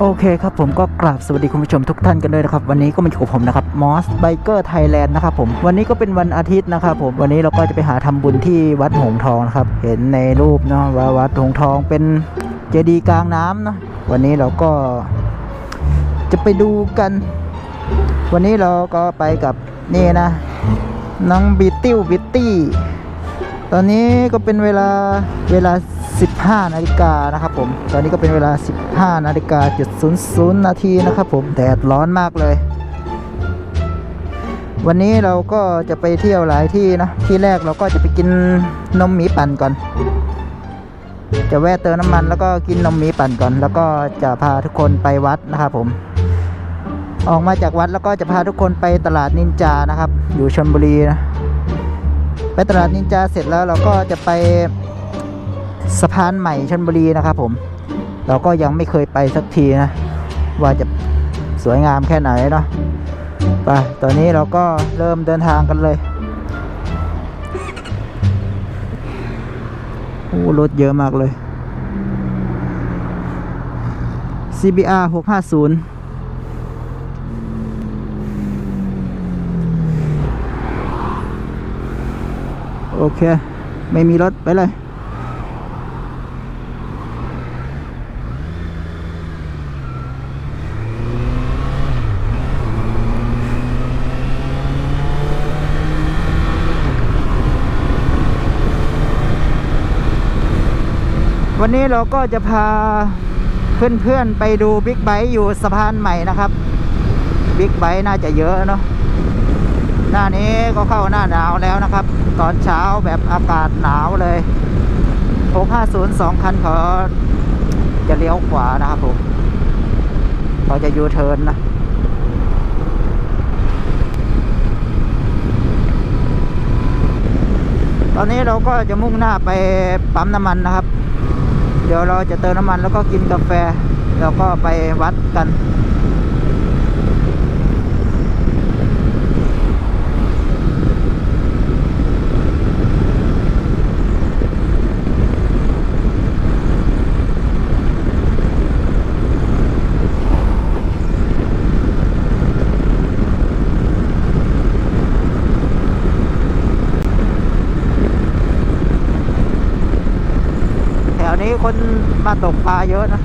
โอเคครับผมก็กราบสวัสดีคุณผู้ชมทุกท่านกันด้วยนะครับ วันนี้ก็มาอยู่กับผมนะครับมอสไบเกอร์ไทยแลนด์นะครับผมวันนี้ก็เป็นวันอาทิตย์นะครับผมวันนี้เราก็จะไปหาทำบุญที่วัดหงทองนะครับ เห็นในรูปเนาะว่าวัดหงทองเป็นเจดีย์กลางน้ำเนาะวันนี้เราก็จะไปดูกัน วันนี้เราก็ไปกับนี่นะน้องบิตติวบิตตี้ ตอนนี้ก็เป็นเวลาเวลา 15 นาฬิกานะครับผม ตอนนี้ก็เป็นเวลา 15 นาฬิกาจุด00นาทีนะครับผม แดดร้อนมากเลย วันนี้เราก็จะไปเที่ยวหลายที่นะ ที่แรกเราก็จะไปกินนมหมีปั่นก่อน จะแวะเติมน้ำมันแล้วก็กินนมหมีปั่นก่อน แล้วก็จะพาทุกคนไปวัดนะครับผม ออกมาจากวัดแล้วก็จะพาทุกคนไปตลาดนินจานะครับ อยู่ชลบุรีนะ ไปตลาดนินจาเสร็จแล้วเราก็จะไปสะพานใหม่ชนบุรีนะครับผม เราก็ยังไม่เคยไปสักทีนะ ว่าจะสวยงามแค่ไหนเนาะไปตอนนี้เราก็เริ่มเดินทางกันเลยโอ้รถเยอะมากเลย CBR 650 โอเค ไม่มีรถไปเลยวันนี้เราก็จะพาเพื่อนๆไปดูบิ๊กไบค์อยู่สะพานใหม่นะครับ บิ๊กไบค์น่าจะเยอะเนาะ หน้านี้ก็เข้าหน้าหนาวแล้วนะครับ ตอนเช้าแบบอากาศหนาวเลย 650 2 คันเขาจะเลี้ยวขวานะครับผมเขาจะยูเทิร์นนะตอนนี้เราก็จะมุ่งหน้าไปปั๊มน้ำมันนะครับ เดี๋ยวเราจะเติมน้ำมันแล้วก็กินกาแฟ แล้วก็ไปวัดกัน แถวนี้คน มาตกปลาเยอะนะ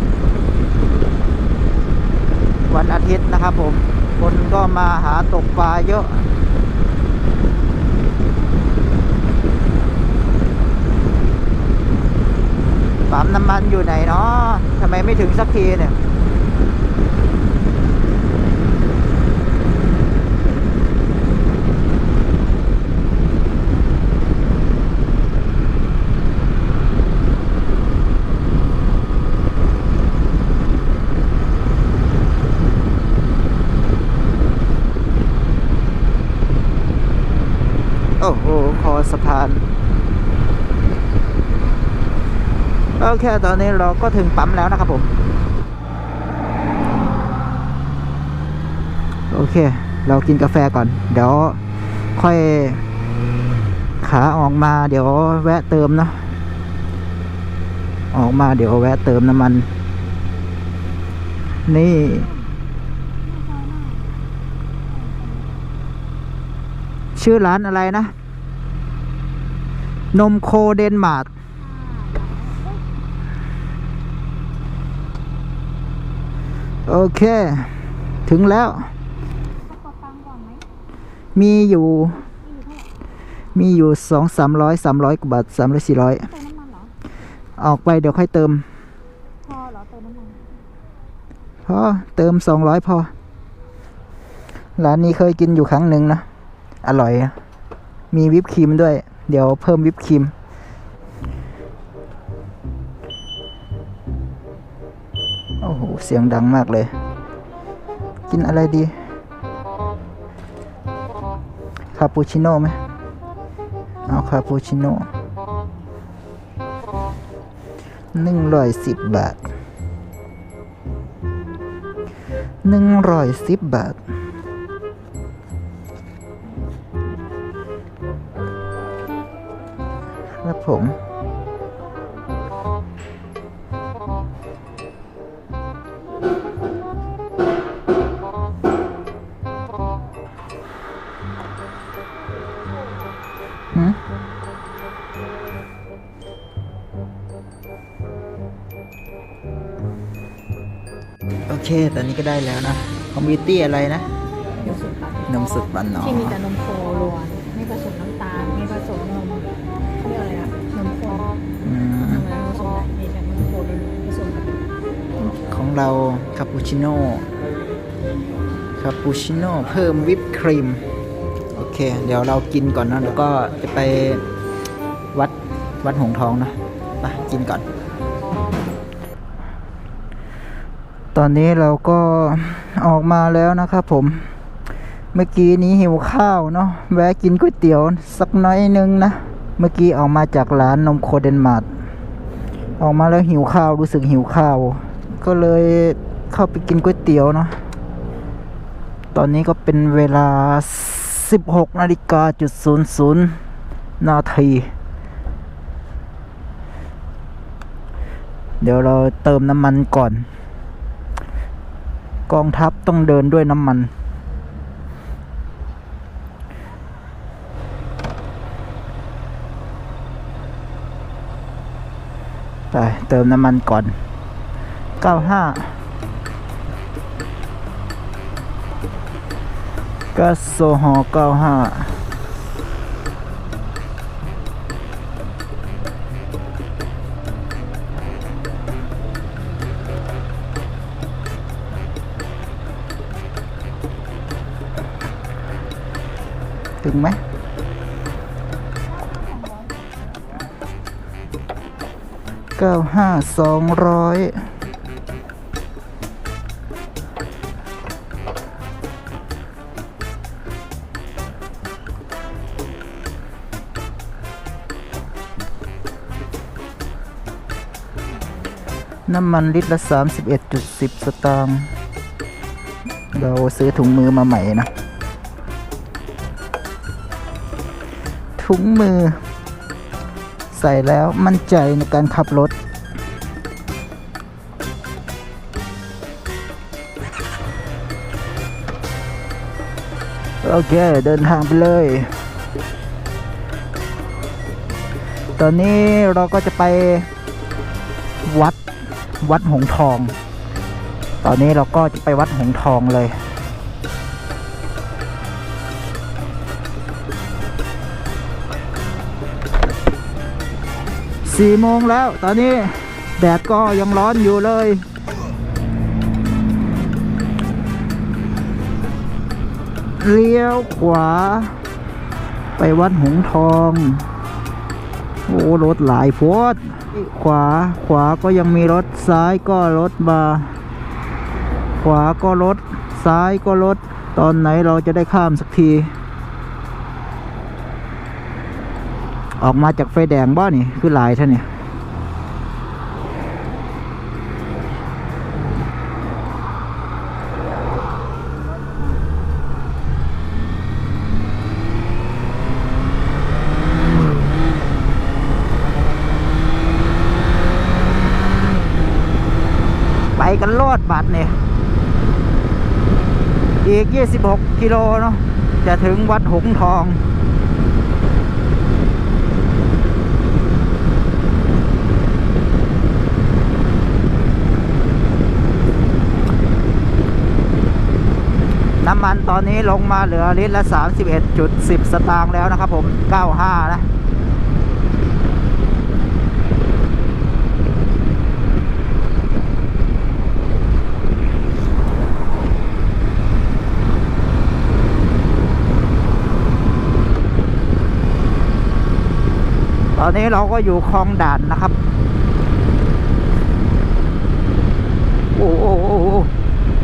วันอาทิตย์นะครับผม คนก็มาหาตกปลาเยอะปั๊มน้ำมันอยู่ไหนเนาะทำไมไม่ถึงสักทีเนี่ย โอ้โห คอสะพาน โอ เคตอนนี้เราก็ถึงปั๊มแล้วนะครับผม โอเค เรากินกาแฟก่อน เดี๋ยวค่อยขาออกมาเดี๋ยวแวะเติมเนะออกมาเดี๋ยวแวะเติมน้ำมัน นี่ชื่อร้านอะไรนะ นมโคเดนมาร์ก โอเค ถึงแล้วขอตังค์ก่อนไหมมีอยู่มีอยู่เท่าไหร่มีอยู่สองสามร้อยสามร้อยกว่าบาทสามร้อยสี่ร้อยเติมน้ำมันเหรอออกไปเดี๋ยวค่อยเติม พอเหรอเติมน้ำมันพอเติมสองร้อยพอ ร้านนี้เคยกินอยู่ครั้งหนึ่งนะ อร่อยอะมีวิปครีมด้วย เดี๋ยวเพิ่มวิปครีม เสียงดังมากเลย กินอะไรดีคาปูชิโน่ไหมเอาคาปูชิโน่หนึ่งร้อยสิบบาทหนึ่งร้อยสิบบาทครับผม เคตอนนี้ก็ได้แล้วนะคอมบิวตี้อะไรนะนมสดปั่นนมสดปั่นเนาะที่มีแต่นมโคล้วนไม่ผสมน้ำตาลไม่ผสมนมเขาเรียกอะไรอะนมโคอืมทำไมผสมได้มีแต่นมโคเป็นผสมกับของเราคาปูชิโน่คาปูชิโน่เพิ่มวิปครีมโอเค เดี๋ยวเรากินก่อนนะแล้วก็จะไปวัดวัดหงส์ทองนะไปกินก่อน ตอนนี้เราก็ออกมาแล้วนะครับผม เมื่อกี้นี้หิวข้าวเนาะแวะกินก๋วยเตี๋ยวสักน้อยนึงนะ เมื่อกี้ออกมาจากร้านนมโคเดนมาร์ทออกมาแล้วหิวข้าวรู้สึกหิวข้าว ก็เลยเข้าไปกินก๋วยเตี๋ยวเนาะตอนนี้ก็เป็นเวลา 16นาฬิกาจุดศูนย์ศูนย์นาทีเดี๋ยวเราเติมน้ำมันก่อน กองทัพต้องเดินด้วยน้ำมัน ไป เติมน้ำมันก่อน 95ก็โซฮอ95 ถึงไหมเก้าห้าสองร้อยน้ำมันลิตรละสามสิบเอ็ดจุดสิบสตางค์ เราซื้อถุงมือมาใหม่นะ ถุงมือ ใส่แล้วมั่นใจในการขับรถ โอเค เดินทางไปเลย ตอนนี้เราก็จะไปวัดวัดหงทอง ตอนนี้เราก็จะไปวัดหงทองเลย สี่โมงแล้ว ตอนนี้แดดก็ยังร้อนอยู่เลย เลี้ยวขวา ไปวัดหงทอง โอ้รถหลายโพดขวาขวาก็ยังมีรถซ้ายก็รถมา ขวาก็รถซ้ายก็รถ ตอนไหนเราจะได้ข้ามสักที ออกมาจากไฟแดงบ้านี่ คือลายท่านเนี่ยไปกันรอดบัตรเนี่ยอีก 26 กิโลเนาะจะถึงวัดหงทอง น้ำมั นนี้ลงมาเหลือลิตรละ 31.10 สตางค์แล้วนะครับผม 95 นะตอนนี้เราก็อยู่คลองด่านนะครับ โอ้โอ้โอ้โอ้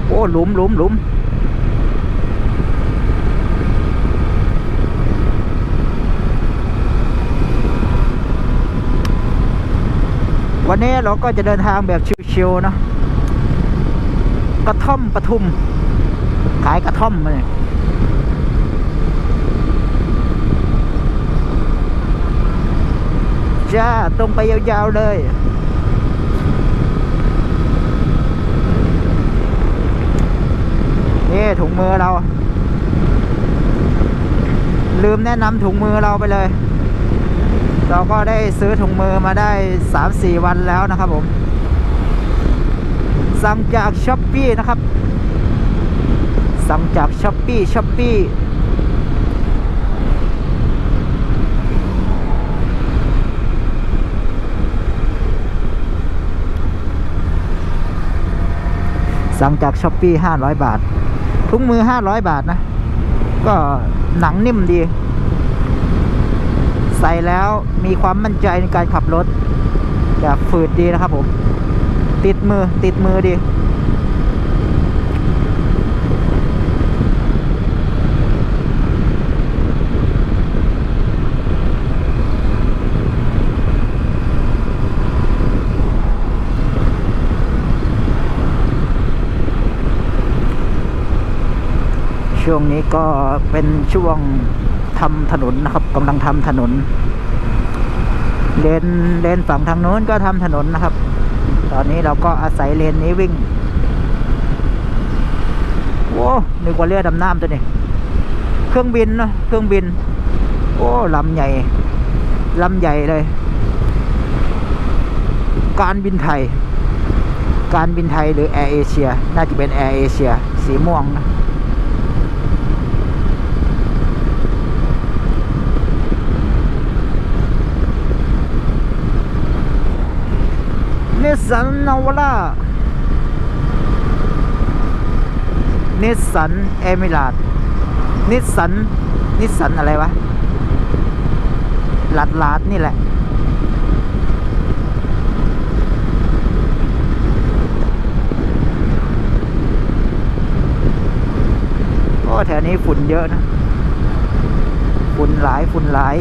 โอ้หลุมหลุมหลุม วันนี้เราก็จะเดินทางแบบชิวๆเนะกระท่อมปทุม ขายกระท่อมมาเนี่ยจ้า ตรงไปยาวๆเลยนี่ถุงมือเรา ลืมแนะนำถุงมือเราไปเลย เราก็ได้ซื้อถุงมือมาได้ 3-4 วันแล้วนะครับผม สั่งจากช้อปปี้นะครับ สั่งจากช้อปปี้ช้อปปี้สั่งจากช้อปปี้ห้าร้อยบาททุกมือห้าร้อยบาทนะ ก็หนังนิ่มดี ส่แล้วมีความมั่นใจในการขับรถแบบฝืดดีนะครับผม ติดมือติดมือดี ช่วงนี้ก็เป็นช่วง ทำถนนนะครับกำลังทำถนน เลนเลนฝั่งทางโน้นก็ทำถนนนะครับ ตอนนี้เราก็อาศัยเลนนี้วิ่งโอ้นึกว่าเรือดำน้ำตัวนี้ เครื่องบินนะเครื่องบิน โอ้ลำใหญ่ลำใหญ่เลย การบินไทย การบินไทยหรือแอร์เอเชีย น่าจะเป็นแอร์เอเชีย สีม่วงนะ นิสสันนาวาร่านิสสันเอมิราดนิสสันนิสสันอะไรวะลาดลาดนี่แหละ โอ้แถวนี้ฝุ่นเยอะนะ ฝุ่นหลายฝุ่นหลาย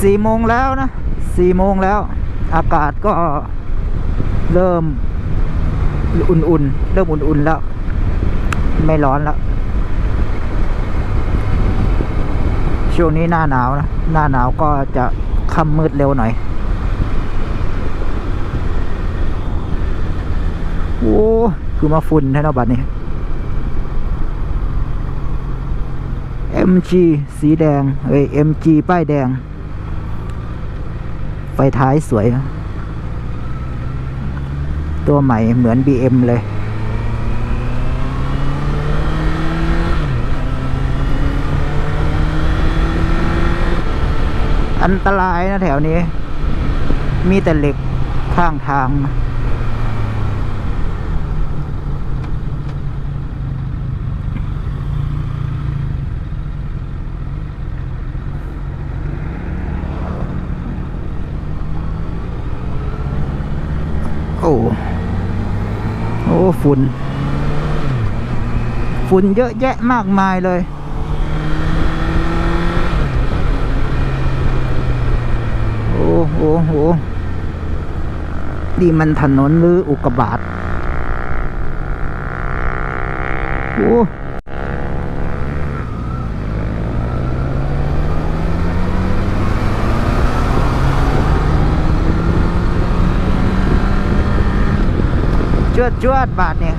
สี่โมงแล้วนะ สี่โมงแล้ว อากาศก็เริ่มอุ่นๆ เริ่มอุ่นๆแล้ว ไม่ร้อนแล้ว ช่วงนี้หน้าหนาวนะ หน้าหนาวก็จะค่ำมืดเร็วหน่อย โอ้ คือมาฝุ่นแท้เนาะบัดนี้ MG สีแดงเอ้ย MG ป้ายแดง ไฟท้ายสวย ตัวใหม่เหมือน BM เลย อันตรายนะแถวนี้ มีแต่เหล็กข้างทางนะโอ้ โอ้ ฝุ่น ฝุ่นเยอะแยะมากมายเลย โอ้โหโหนี่มันถนนหรืออุกกาบาตโอ้ จวดจวดบาทเนี่ย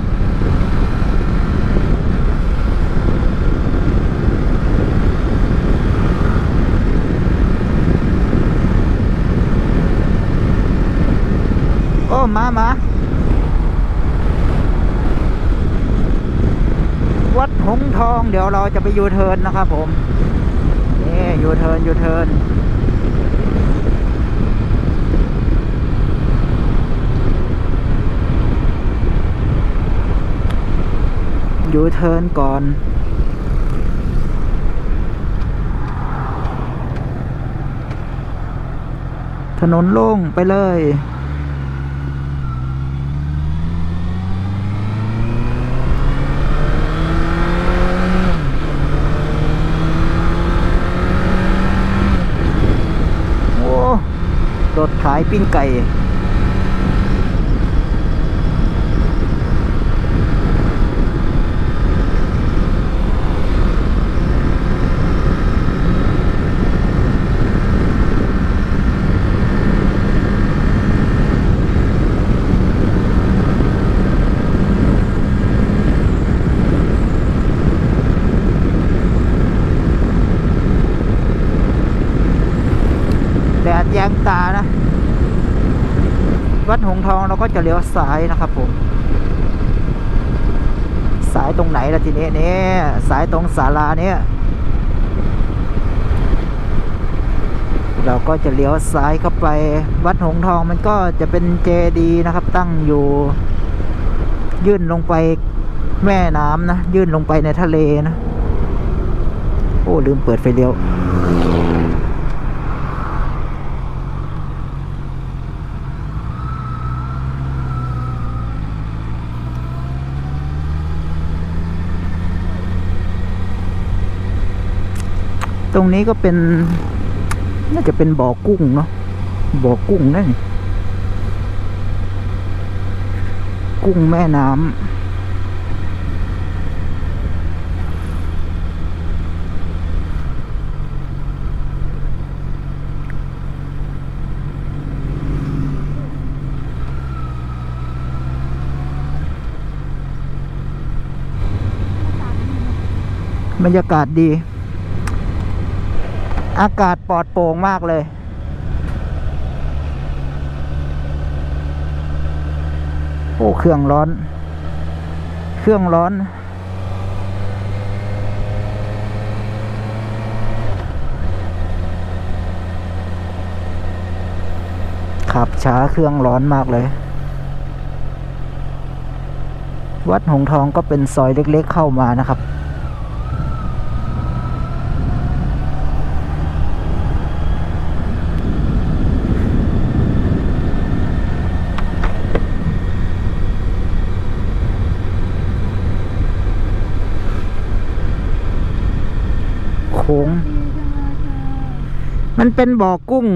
โอ้ มามาวัดหงทอง เดี๋ยวเราจะไปยูเทิร์นนะครับผม นี่ยูเทิร์นยูเทิร์น ยูเทิร์นก่อนถนนโล่งไปเลย โอ้รถขายปิ้งไก่ แดดแยงตานะ วัด หงทองเราก็จะเลี้ยวซ้ายนะครับผมสายตรงไหนล่ะทีนี้เนี่ยสายตรงศาลาเนี่ยเราก็จะเลี้ยวซ้ายเข้าไปวัดหงทองมันก็จะเป็นเจดีนะครับ ตั้งอยู่ ยื่นลงไปแม่น้ำนะ ยื่นลงไปในทะเลนะ โอ้ลืมเปิดไฟเลี้ยว รงนี้ก็เป็น น่าจะเป็นบ่อกุ้งเนาะบ่อกุ้งนั่นกุ้งแม่น้ำบรรยากาศดี อากาศปลอดโปร่งมากเลย โอ้เครื่องร้อน เครื่องร้อน ขับช้าเครื่องร้อนมากเลย วัดหงทองก็เป็นซอยเล็กๆเข้ามานะครับ โค้ง มันเป็นบ่อกุ้ง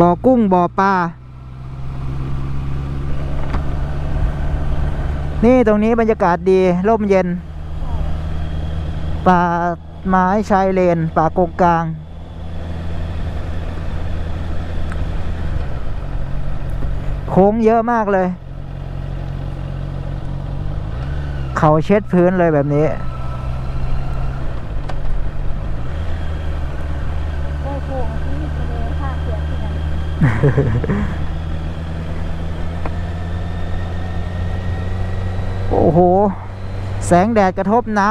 บ่อกุ้งบ่อปลา นี่ตรงนี้บรรยากาศดีร่มเย็น ป่าไม้ชายเลน ป่ากงกลาง โค้งเยอะมากเลย เขาเช็ดพื้นเลยแบบนี้ ได้โค้งที่ทะเลภาคเสียที่นั่น โอ้โห แสงแดดกระทบน้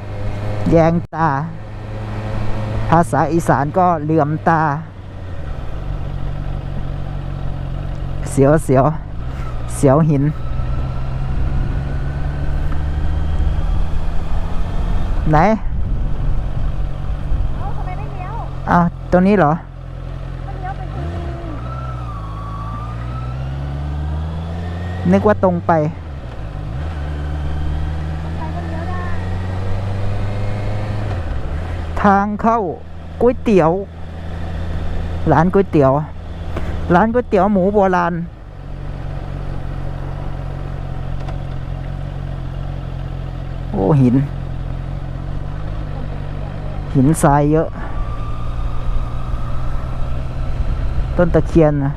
ำแยงตา ภาษาอีสานก็เหลื่อมตา เสียวเสียว เสียวหิน ไหนเอ้าทำไมไม่เลี้ยวอ้าวตรงนี้เหรอ มันเลี้ยวไปที่ นึกว่าตรงไป ทางเข้าก๋วยเตี๋ยว ร้านก๋วยเตี๋ยว ร้านก๋วยเตี๋ยวหมูโบราณโอ้หิน หินทรายเยอะ ต้นตะเคียนนะ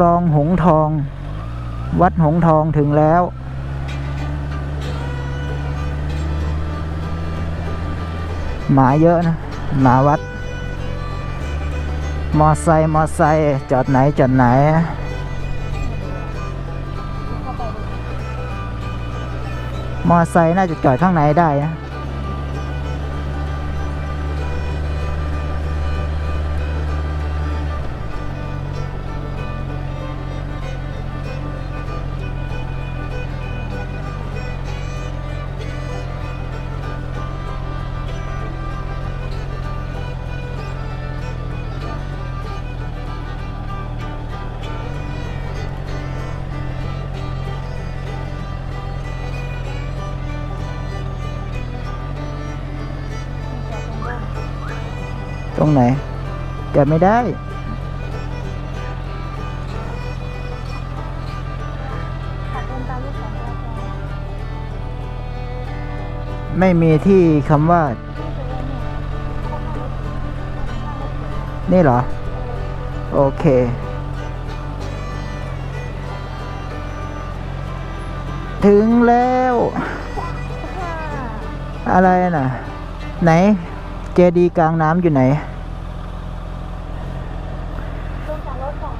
ลองหงทอง วัดหงทองถึงแล้ว หมาเยอะนะ หมาวัด มอไซค์มอไซค์จอดไหนจอดไหนมอไซค์น่าจะจอดข้างในได้นะ รงไหนจอดไม่ได้ ไม่มีที่คำว่า นี่เหรอ โอเคถึงแล้ว อะไรน่ะ ไหน เจดีกลางน้ำอยู่ไหน ลงจากรถก่อน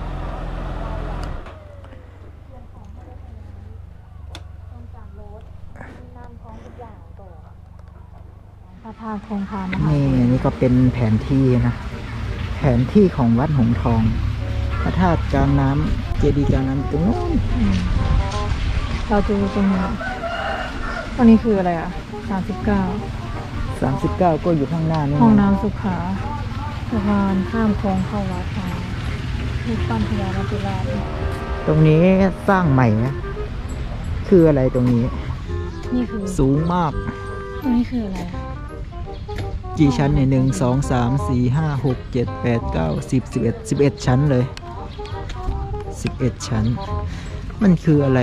ลงจากรถนำของทุกอย่างก่อนพระธาตุคงคามหา นี่อันนี่ก็เป็นแผนที่นะ แผนที่ของวัดหงส์ทองพระธาตุกลางน้ำเจดีย์กลางน้ำตรงนู้นอืมเราดูตรงนี้อันนี้คืออะไรอะสามสิบเก้าสามสิบเก้าก็อยู่ข้างหน้านี่ห้องน้ำสุขาสะพานข้ามคลองเข้าวัดค่ะรูปปั้นพญานาคราชตรงนี้สร้างใหม่นะคืออะไรตรงนี้ นี่คือ สูงมาก ตรงนี้คืออะไรอะ กี่ชั้นเนี่ยหนึ่งสองสามสี่ห้าหกเจ็ดแปดเก้าสิบสิบเอ็ดสิบเอ็ดชั้นเลยสิบเอ็ดชั้น มันคืออะไร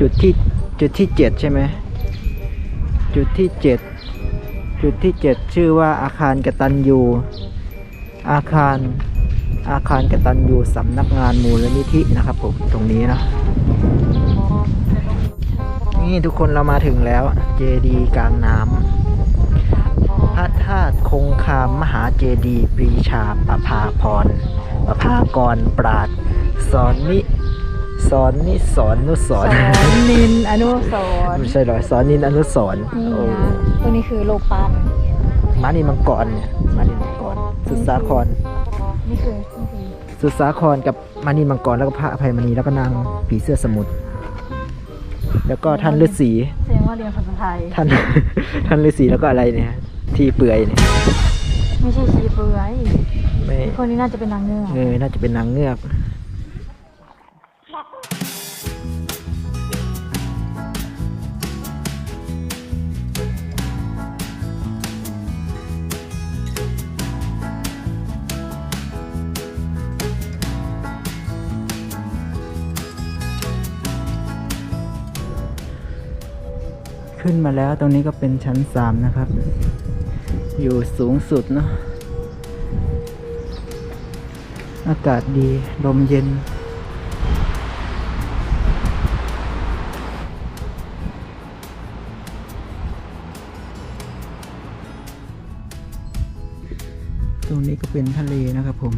จุดที่จุดที่เจ็ดใช่ไหมจุดที่เจ็ดจุดที่เจ็ดชื่อว่าอาคารกตัญญูอาคารอาคารกตัญญูสำนักงานมูลนิธินะครับผมตรงนี้นะนี่ทุกคนเรามาถึงแล้วเจดีกลางน้ำ ระธาตุคงคามมหาเจดีย์ปรีชาประภาพรประภากรปราดสอนนิสอนนิสอนนุสสออนนนินอนุสรณ์ไม่ใช่หรอสอนนินอนุสรณ์นี่โอ้นะตัวนี้คือโลกปันมานินมังกรเนี่ยมานินมังกรสุดสาคร นี่คือนี่คือสุดสาครกับมานินมังกรแล้วก็พระอภัยมณีแล้วก็นางผีเสื้อสมุทรแล้วก็ท่านฤาษีแสดงว่าเรียนภาษาไทย ท่าน ท่านฤาษีแล้วก็อะไรเนี่ย ที่เปื่อยเนี่ยไม่ใช่ชีเปลือยไม่คนนี้น่าจะเป็นนางเงือกเงยน่าจะเป็นนางเงือก ขึ้นมาแล้วตรงนี้ก็เป็นชั้นสามนะครับ อยู่สูงสุดเนาะอากาศดี ลมเย็น ตรงนี้ก็เป็นทะเลนะครับผม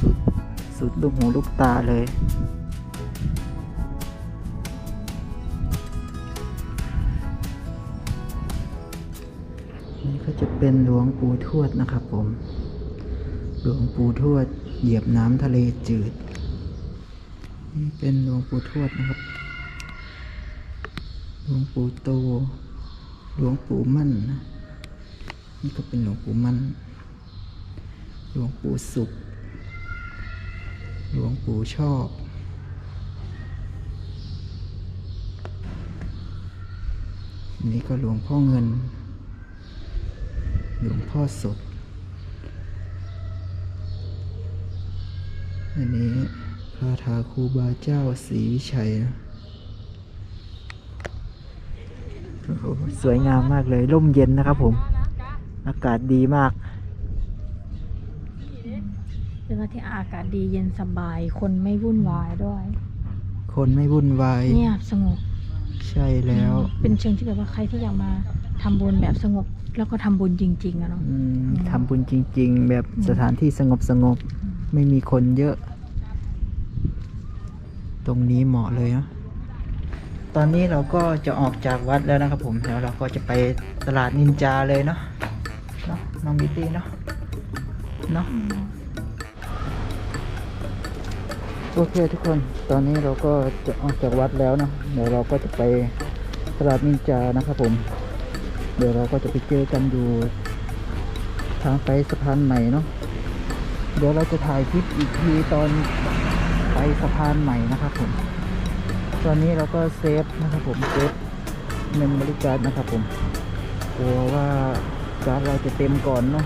สุด สุดลูกหูลูกตาเลย เป็นหลวงปู่ทวดนะครับผม หลวงปู่ทวดเหยียบน้ำทะเลจืด นี่เป็นหลวงปู่ทวดนะครับ หลวงปู่โต หลวงปู่มั่นนะ นี่ก็เป็นหลวงปู่มั่น หลวงปู่สุข หลวงปู่ชอบนี่ก็หลวงพ่อเงิน หลวงพ่อสด อันนี้คาถาครูบาเจ้าศรีวิชัยนะโอ้โหสวยงามมากเลยร่มเย็นนะครับผม อากาศดีมากเป็นว่าที่อากาศดีเย็นสบาย คนไม่วุ่นวายด้วย คนไม่วุ่นวายเงียบสงบ ใช่แล้ว เป็นเชิงที่แบบว่าใครที่อยากมาทำบุญแบบสงบ แล้วก็ทำบุญจริงๆอะเนาะ อืมทำบุญจริง ๆ แบบสถานที่สงบสงบๆไม่มีคนเยอะ ตรงนี้เหมาะเลยเนาะตอนนี้เราก็จะออกจากวัดแล้วนะครับผมแล้วเราก็จะไปตลาดนินจาเลยเนาะเนาะน้องบิตตี้เนาะเนาะโอเคทุกคนตอนนี้เราก็จะออกจากวัดแล้วเนาะเดี๋ยวเราก็จะไปตลาดนินจานะครับผม เดี๋ยวเราก็จะไปเจอกันอยู่ ทางไปสะพานใหม่เนาะเดี๋ยวเราจะถ่ายคลิปอีกทีตอนไปสะพานใหม่นะครับผม ตอนนี้เราก็เซฟนะครับผมเซฟเมมโมรี่การนะครับผมกลัวว่าการเราจะเต็มก่อนเนาะ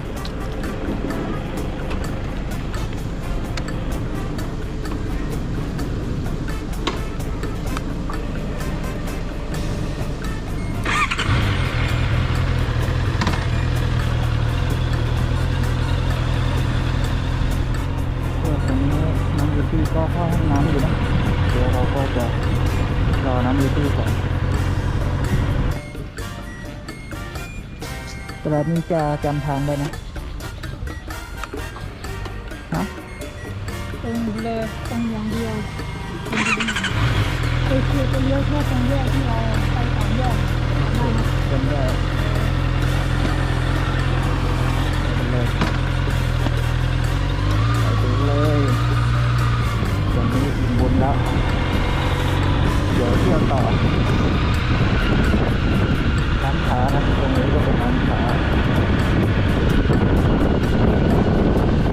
ตลาดนี้จะจำทางได้นะฮะตรงเลยตรงอย่างเดียวไปคือเป็นเยอะแค่ตรงแยกที่เราไปสามแยกได้นะจำได้ไปเลยไปถึงเลยวันนี้อิ่มบุญแล้วเดี๋ยวเที่ยวต่อ ร้านค้านะตรงนี้ก็เป็นร้านค้า